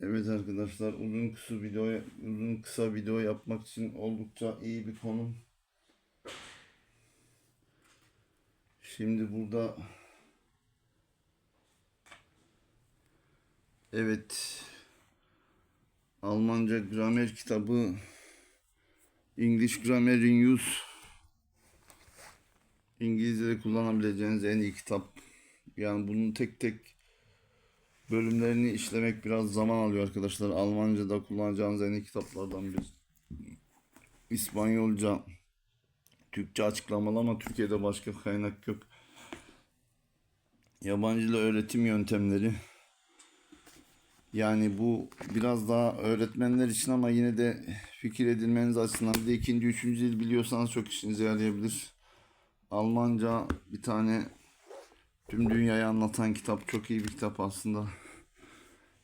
Evet arkadaşlar uzun kısa video uzun kısa video yapmak için oldukça iyi bir konum. Şimdi burada evet Almanca gramer kitabı English Grammar in Use İngilizce'de kullanabileceğiniz en iyi kitap. Yani bunun tek tek bölümlerini işlemek biraz zaman alıyor arkadaşlar. Almanca'da kullanacağınız en iyi kitaplardan biri. İspanyolca, Türkçe öğretmeli ama Türkiye'de başka kaynak yok. Yabancı dil öğretim yöntemleri. Yani bu biraz daha öğretmenler için ama yine de fikir edilmeniz açısından bir de ikinci, üçüncü dil biliyorsanız çok işinize yarayabilir. Almanca bir tane tüm dünyayı anlatan kitap çok iyi bir kitap aslında.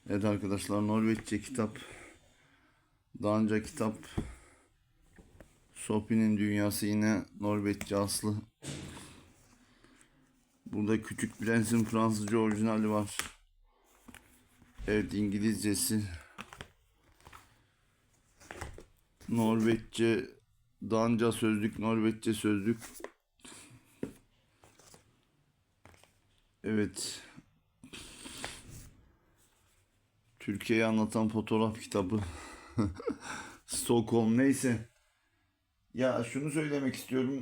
Evet arkadaşlar Norveççe kitap. Danca kitap. Sophie'nin dünyası yine Norveççe aslı. Burada Küçük Prens'in Fransızca orijinali var. Evet İngilizcesi. Norveççe Danca sözlük, Norveççe sözlük. Evet. Türkiye'yi anlatan fotoğraf kitabı. Stockholm neyse. Ya şunu söylemek istiyorum.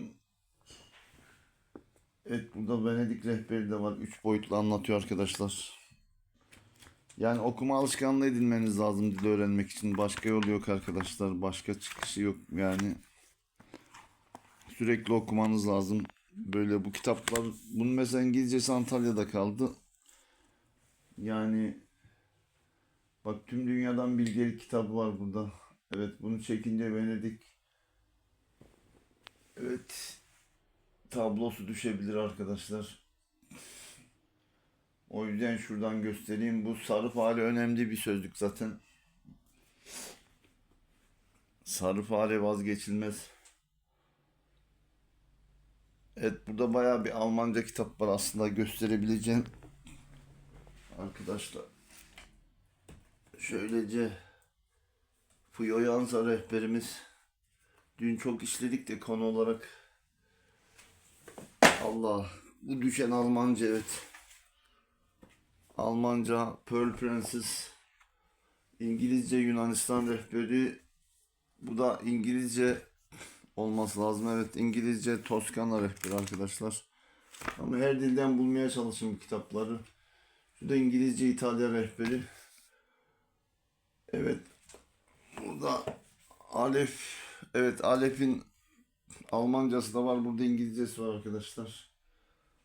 Evet burada Venedik rehberi de var. Üç boyutlu anlatıyor arkadaşlar. Yani okuma alışkanlığı edinmeniz lazım dil öğrenmek için. Başka yol yok arkadaşlar. Başka çıkışı yok yani. Sürekli okumanız lazım. Böyle bu kitaplar, bunun mesela İngilizcesi Antalya'da kaldı. Yani bak tüm dünyadan bilgelik kitabı var burada. Evet bunu çekince Venedik Evet tablosu düşebilir arkadaşlar. O yüzden şuradan göstereyim. Bu sarı fare önemli bir sözlük zaten. Sarı fare vazgeçilmez. Evet burada bayağı bir Almanca kitap var aslında gösterebileceğim. Arkadaşlar. Şöylece Fuyo Yansa rehberimiz. Dün çok işledik de konu olarak. Allah. Bu düşen Almanca evet. Almanca Pearl Princess. İngilizce Yunanistan rehberi. Bu da İngilizce olması lazım. Evet İngilizce Toskana rehberi arkadaşlar. Ama her dilden bulmaya çalışın kitapları. Şu da İngilizce İtalya rehberi. Evet. Burada Alef. Evet Alef'in Almancası da var. Burada İngilizcesi var arkadaşlar.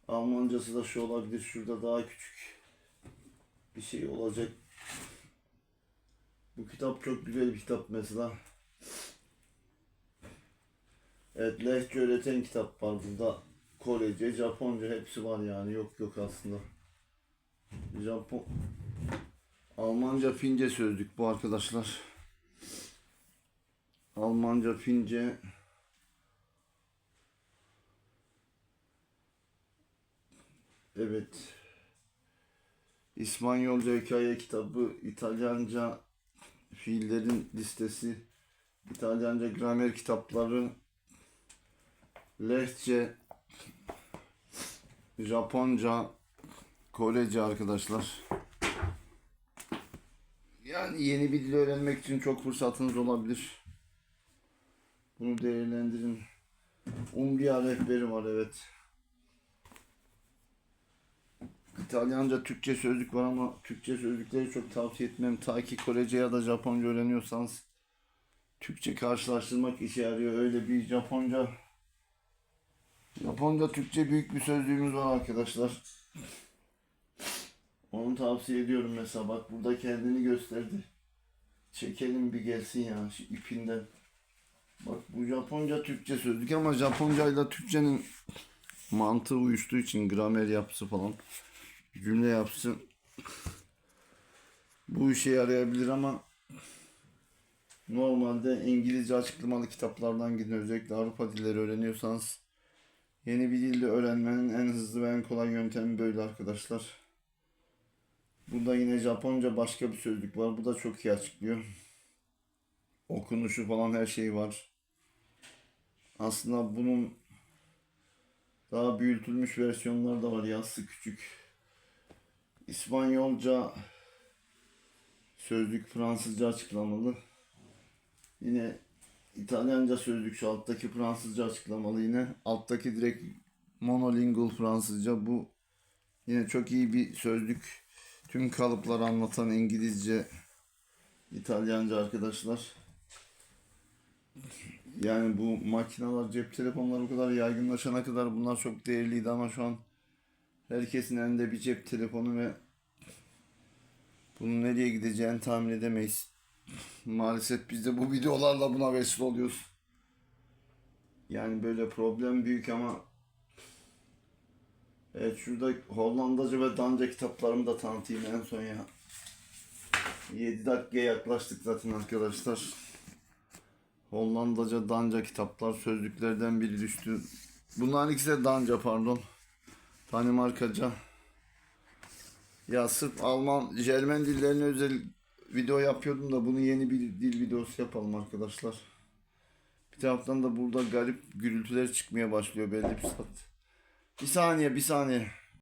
Almancası da şu olabilir. Şurada daha küçük bir şey olacak. Bu kitap çok güzel bir kitap mesela. Evet lehçe öğreten kitap var burada. Korece, Japonca hepsi var yani yok yok aslında. Japon Almanca Fince sözlük bu arkadaşlar. Almanca Fince Evet. İspanyolca hikaye kitabı, İtalyanca fiillerin listesi, İtalyanca gramer kitapları, Lehçe, Japonca, Korece arkadaşlar. Yani yeni bir dil öğrenmek için çok fırsatınız olabilir. Bunu değerlendirin. Umbria rehberi var evet. İtalyanca, Türkçe sözlük var ama Türkçe sözlükleri çok tavsiye etmem. Ta ki Korece ya da Japonca öğreniyorsanız Türkçe karşılaştırmak işe yarıyor. Öyle bir Japonca Japonca Türkçe büyük bir sözlüğümüz var arkadaşlar. Onu tavsiye ediyorum mesela. Bak burada kendini gösterdi. Çekelim bir gelsin ya şu ipinden. Bak bu Japonca Türkçe sözlük ama Japonca ile Türkçenin mantığı uyuştuğu için gramer yapısı falan cümle yapısı bu işe yarayabilir ama normalde İngilizce açıklamalı kitaplardan gidin özellikle Avrupa dilleri öğreniyorsanız yeni bir dilde öğrenmenin en hızlı ve en kolay yöntemi böyle arkadaşlar. Burada yine Japonca başka bir sözlük var. Bu da çok iyi açıklıyor. Okunuşu falan her şey var. Aslında bunun daha büyütülmüş versiyonları da var. Yazısı küçük. İspanyolca sözlük Fransızca açıklamalı. Yine İtalyanca sözlük şu alttaki Fransızca açıklamalı yine. Alttaki direkt monolingual Fransızca. Bu yine çok iyi bir sözlük. Tüm kalıpları anlatan İngilizce, İtalyanca arkadaşlar. Yani bu makineler, cep telefonları o kadar yaygınlaşana kadar bunlar çok değerliydi ama şu an herkesin elinde bir cep telefonu ve bunun nereye gideceğini tahmin edemeyiz. Maalesef biz de bu videolarla buna vesile oluyoruz. Yani böyle problem büyük ama Evet şurada Hollandaca ve Danca kitaplarımı da tanıtayım en son ya. 7 dakikaya yaklaştık zaten arkadaşlar. Hollandaca, Danca kitaplar sözlüklerden biri düştü. Bunların ikisi de Danca pardon. Danimarkaca. Ya sırf Alman, Jermen dillerine özel video yapıyordum da bunu yeni bir dil videosu yapalım arkadaşlar. Bir taraftan da burada garip gürültüler çıkmaya başlıyor belli bir saat. Bir saniye, bir saniye.